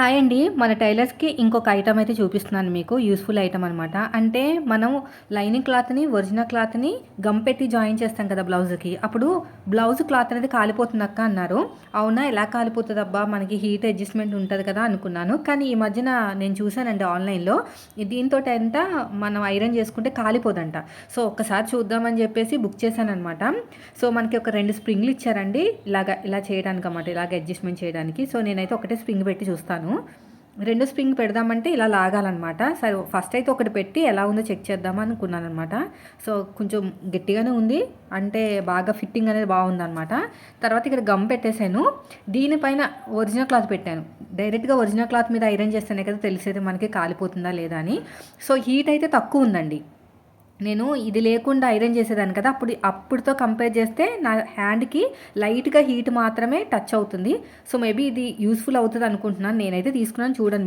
Hi అండి. మన టైలర్స్కి ఇంకొక ఐటమ్ అయితే చూపిస్తున్నాను మీకు. యూస్ఫుల్ ఐటమ్ అనమాట అంటే మనం లైనింగ్ క్లాత్ని ఒరిజినల్ క్లాత్ని గమ్ పెట్టి జాయిన్ చేస్తాం కదా బ్లౌజ్కి. అప్పుడు బ్లౌజ్ క్లాత్ అనేది కాలిపోతుంది అక్క అన్నారు. అవునా? ఎలా కాలిపోతుంది అబ్బా మనకి హీట్ అడ్జస్ట్మెంట్ ఉంటుంది కదా అనుకున్నాను. కానీ ఈ మధ్యన నేను చూశానండి ఆన్లైన్లో. దీంతో ఎంత మనం ఐరన్ చేసుకుంటే కాలిపోదంట. సో ఒక్కసారి చూద్దామని చెప్పేసి బుక్ చేశాను అనమాట సో మనకి ఒక రెండు స్ప్రింగ్లు ఇచ్చారండి. ఇలాగ ఇలా చేయడానికి అన్నమాట ఇలాగ అడ్జస్ట్మెంట్ చేయడానికి. సో నేనైతే ఒకటే స్ప్రింగ్ పెట్టి చూస్తాను. రెండు స్ప్రింగ్ పెడదామంటే ఇలా లాగాలన్నమాట. సరే ఫస్ట్ అయితే ఒకటి పెట్టి ఎలా ఉందో చెక్ చేద్దామని అనుకున్నాను అనమాట సో కొంచెం గట్టిగానే ఉంది. అంటే బాగా ఫిట్టింగ్ అనేది బాగుందన్నమాట. తర్వాత ఇక్కడ గమ్ పెట్టేశాను. దీనిపైన ఒరిజినల్ క్లాత్ పెట్టాను. డైరెక్ట్గా ఒరిజినల్ క్లాత్ మీద ఐరన్ చేస్తేనే కదా తెలిసేది మనకి కాలిపోతుందా లేదా అని. సో హీట్ అయితే తక్కువ ఉందండి. నేను ఇది లేకుండా ఐరన్ చేసేదాన్ని కదా అప్పుడు అప్పుడుతో కంపేర్ చేస్తే నా హ్యాండ్కి లైట్గా హీట్ మాత్రమే టచ్ అవుతుంది. సో మేబీ ఇది యూస్ఫుల్ అవుతుంది అనుకుంటున్నాను. నేనైతే తీసుకున్నాను చూడండి.